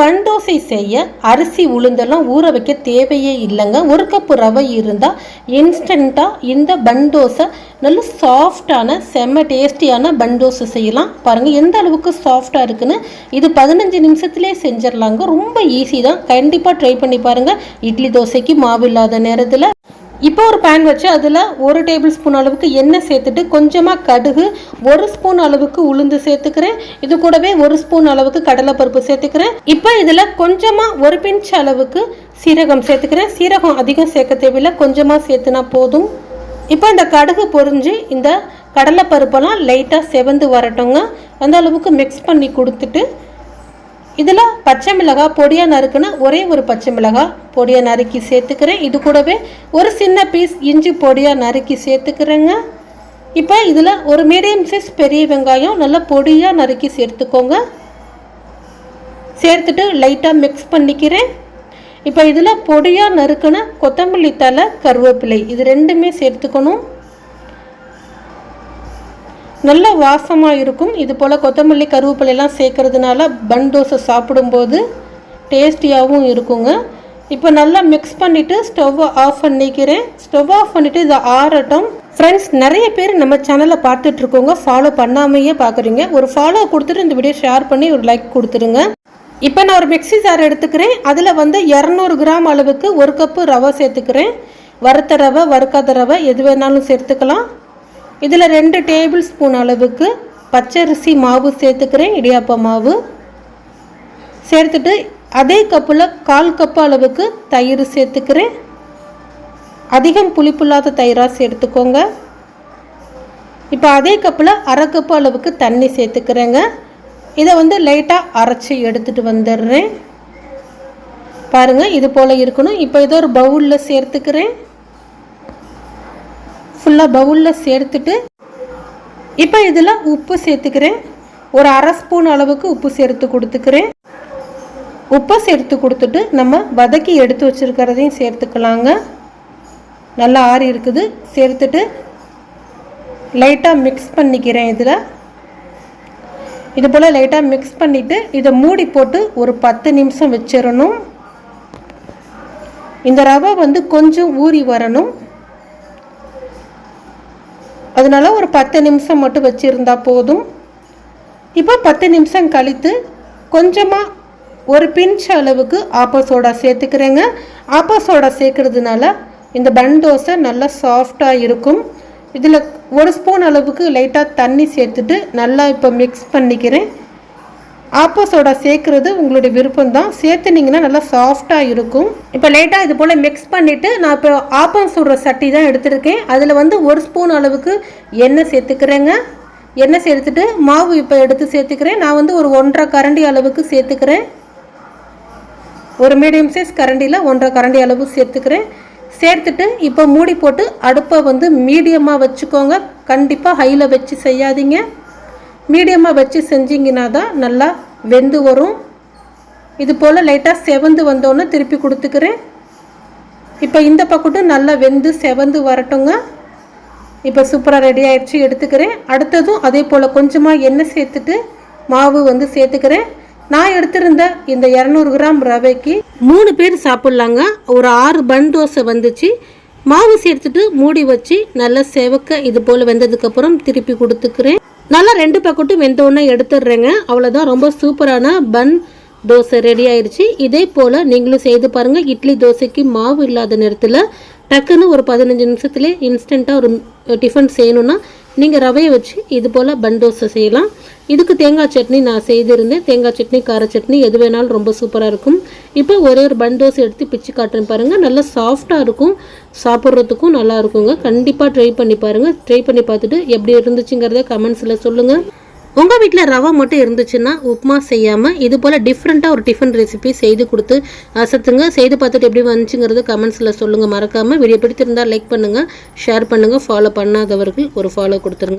பண்டோசை செய்ய அரிசி உளுந்தெல்லாம் ஊற வைக்க தேவையே இல்லைங்க. ஒரு கப்பு ரவை இருந்தால் இன்ஸ்டண்ட்டாக இந்த பண்டோசை நல்ல சாஃப்டான செம்ம டேஸ்டியான பண்டோசை செய்யலாம். பாருங்கள் எந்த அளவுக்கு சாஃப்டாக இருக்குன்னு இது பதினஞ்சு நிமிஷத்துலேயே செஞ்சிடலாங்க. ரொம்ப ஈஸி தான். கண்டிப்பாக ட்ரை பண்ணி பாருங்கள் இட்லி தோசைக்கு மாவு இல்லாத நேரத்தில் இப்போ ஒரு பேன் வச்சு அதில் ஒரு டேபிள் ஸ்பூன் அளவுக்கு எண்ணெய் சேர்த்துட்டு கொஞ்சமாக கடுகு ஒரு ஸ்பூன் அளவுக்கு உளுந்து சேர்த்துக்கிறேன். இது கூடவே ஒரு ஸ்பூன் அளவுக்கு கடலைப்பருப்பு சேர்த்துக்கிறேன். இப்போ இதில் கொஞ்சமாக ஒரு பிஞ்ச் அளவுக்கு சீரகம் சேர்த்துக்கிறேன். சீரகம் அதிகம் சேர்க்க தேவையில்லை. கொஞ்சமாக சேர்த்துனா போதும். இப்போ இந்த கடுகு பொரிஞ்சு இந்த கடலைப்பருப்பெல்லாம் லைட்டாக செவந்து வரட்டுங்க. அந்த அளவுக்கு மிக்ஸ் பண்ணி கொடுத்துட்டு இதில் பச்சை மிளகாய் பொடியாக நறுக்குன்னு ஒரே ஒரு பச்சை மிளகாய் பொடியாக நறுக்கி சேர்த்துக்கிறேன். இது கூடவே ஒரு சின்ன பீஸ் இஞ்சி பொடியாக நறுக்கி சேர்த்துக்கிறேங்க. இப்போ இதில் ஒரு மீடியம் சைஸ் பெரிய வெங்காயம் நல்லா பொடியாக நறுக்கி சேர்த்துக்கோங்க. சேர்த்துட்டு லைட்டாக மிக்ஸ் பண்ணிக்கிறேன். இப்போ இதில் பொடியாக நறுக்குன கொத்தமல்லி தலை கருவேப்பிலை இது ரெண்டுமே சேர்த்துக்கணும். நல்ல வாசமாக இருக்கும். இது போல் கொத்தமல்லி கருவேப்பிலையெல்லாம் சேர்க்கறதுனால பன் தோசை சாப்பிடும்போது டேஸ்டியாகவும் இருக்குங்க. இப்போ நல்லா மிக்ஸ் பண்ணிவிட்டு ஸ்டவ்வை ஆஃப் பண்ணிக்கிறேன். ஸ்டவ் ஆஃப் பண்ணிவிட்டு இதை ஆறட்டும். ஃப்ரெண்ட்ஸ் நிறைய பேர் நம்ம சேனலை பார்த்துட்ருக்கோங்க. ஃபாலோ பண்ணாமையே பார்க்குறீங்க. ஒரு ஃபாலோ கொடுத்துட்டு இந்த வீடியோ ஷேர் பண்ணி ஒரு லைக் கொடுத்துருங்க. இப்போ நான் ஒரு மிக்ஸி ஜார் எடுத்துக்கிறேன். அதில் வந்து இரநூறு கிராம் அளவுக்கு ஒரு கப்பு ரவை சேர்த்துக்கிறேன். வறுத்த ரவை வறுக்காத ரவை எது வேணாலும் சேர்த்துக்கலாம். இதில் ரெண்டு டேபிள் ஸ்பூன் அளவுக்கு பச்சரிசி மாவு சேர்த்துக்கிறேன் இடியாப்ப மாவு. சேர்த்துட்டு அதே கப்பில் கால் கப்பு அளவுக்கு தயிர் சேர்த்துக்கிறேன். அதிகம் புளிப்புள்ளாத தயிராக சேர்த்துக்கோங்க. இப்போ அதே கப்பில் அரை கப்பு அளவுக்கு தண்ணி சேர்த்துக்கிறேங்க. இதை வந்து லைட்டாக அரைச்சி எடுத்துகிட்டு வந்துடுறேன். பாருங்கள் இது போல் இருக்கணும். இப்போ இதை ஒரு பவுலில் சேர்த்துக்கிறேன். ஃபுல்லாக பவுலில் சேர்த்துட்டு இப்போ இதில் உப்பு சேர்த்துக்கிறேன். ஒரு அரை ஸ்பூன் அளவுக்கு உப்பு சேர்த்து கொடுத்துக்கிறேன். உப்பை சேர்த்து கொடுத்துட்டு நம்ம வதக்கி எடுத்து வச்சுருக்கிறதையும் சேர்த்துக்கலாங்க. நல்லா ஆறி இருக்குது. சேர்த்துட்டு லைட்டாக மிக்ஸ் பண்ணிக்கிறேன் இதில். இது போல் லைட்டாக மிக்ஸ் பண்ணிவிட்டு இதை மூடி போட்டு ஒரு பத்து நிமிஷம் வச்சிடணும் இந்த ரவை வந்து கொஞ்சம் ஊறி வரணும். அதனால ஒரு பத்து நிமிஷம் மட்டும் வச்சுருந்தா போதும். இப்போ பத்து நிமிஷம் கழித்து கொஞ்சமாக ஒரு பிஞ்ச் அளவுக்கு ஆப்போ சோடா சேர்த்துக்கிறேங்க. ஆப்போ சோடா சேர்க்கறதுனால இந்த பன் தோசை நல்லா சாஃப்டாக இருக்கும். இதில் ஒரு ஸ்பூன் அளவுக்கு லைட்டாக தண்ணி சேர்த்துட்டு நல்லா இப்போ மிக்ஸ் பண்ணிக்கிறேன். ஆப்போ சோடா சேர்க்குறது உங்களுடைய விருப்பம் தான் சேர்த்துனீங்கன்னா நல்லா சாஃப்டாக இருக்கும். இப்போ லைட்டாக இது போல் மிக்ஸ் பண்ணிவிட்டு நான் இப்போ ஆப்பம் சுடுற சட்டி தான் எடுத்திருக்கேன். அதில் வந்து ஒரு ஸ்பூன் அளவுக்கு எண்ணெய் சேர்த்துக்கிறேங்க. எண்ணெய் சேர்த்துட்டு மாவு இப்போ எடுத்து சேர்த்துக்கிறேன். நான் வந்து ஒரு ஒன்றரை கரண்டி அளவுக்கு சேர்த்துக்கிறேன். ஒரு மீடியம் சைஸ் கரண்டியில் ஒன்றரை கரண்டி அளவு சேர்த்துக்கிறேன். சேர்த்துட்டு இப்போ மூடி போட்டு அடுப்பை வந்து மீடியமாக வச்சுக்கோங்க. கண்டிப்பாக ஹையில் வச்சு செய்யாதீங்க. மீடியமாக வச்சு செஞ்சிங்கன்னா தான் நல்லா வெந்து வரும். இது போல் லைட்டாக செவந்து வந்தோன்னே திருப்பி கொடுத்துக்கிறேன். இப்போ இந்த பக்கட்டும் நல்லா வெந்து செவந்து வரட்டுங்க. இப்போ சூப்பராக ரெடி ஆயிடுச்சு எடுத்துக்கிறேன். அடுத்ததும் அதே போல் கொஞ்சமாக எண்ணெய் சேர்த்துட்டு மாவு வந்து சேர்த்துக்கிறேன். நான் எடுத்திருந்த இந்த இரநூறு கிராம் ரவைக்கு மூணு பேர் சாப்பிட்லாங்க. ஒரு ஆறு பன் தோசை வந்துச்சு. மாவு சேர்த்துட்டு மூடி வச்சு நல்லா செவக்க இது போல் வெந்ததுக்கப்புறம் திருப்பி கொடுத்துக்கிறேன். நல்லா ரெண்டு பக்கட்டும் வெந்தோடனே எடுத்துடுறேங்க. அவ்வளோதான் ரொம்ப சூப்பரான பன் தோசை ரெடி ஆயிடுச்சு இதே போல் நீங்களும் செய்து பாருங்கள் இட்லி தோசைக்கு மாவு இல்லாத நேரத்தில் டக்குன்னு ஒரு பதினஞ்சு நிமிஷத்துலேயே இன்ஸ்டண்ட்டாக ஒரு டிஃபன் செய்யணுன்னா நீங்கள் ரவையை வச்சு இது போல் பன் தோசை செய்யலாம். இதுக்கு தேங்காய் சட்னி நான் செய்திருந்தேன். தேங்காய் சட்னி கார சட்னி எது வேணாலும் ரொம்ப சூப்பராக இருக்கும். இப்போ ஒரே ஒரு பன் தோசை எடுத்து பிச்சு காட்டுறேன் பாருங்கள் நல்லா சாஃப்டாக இருக்கும். சாப்பிட்றதுக்கும் நல்லா இருக்குங்க. கண்டிப்பாக ட்ரை பண்ணி பாருங்கள் ட்ரை பண்ணி பார்த்துட்டு எப்படி இருந்துச்சுங்கிறத கமெண்ட்ஸில் சொல்லுங்கள் உங்கள் வீட்டில் ரவை மட்டும் இருந்துச்சுன்னா உப்புமா செய்யாமல் இது போல் டிஃப்ரெண்ட்டாக ஒரு டிஃபன் ரெசிபி செய்து கொடுத்து அசத்துங்க செய்து பார்த்துட்டு எப்படி வந்துச்சுங்கிறது கமெண்ட்ஸில் சொல்லுங்கள் மறக்காமல் வீடியோ பிடித்திருந்தால் லைக் பண்ணுங்கள் ஷேர் பண்ணுங்கள் ஃபாலோ பண்ணாதவர்கள் ஒரு ஃபாலோ கொடுத்துருங்க.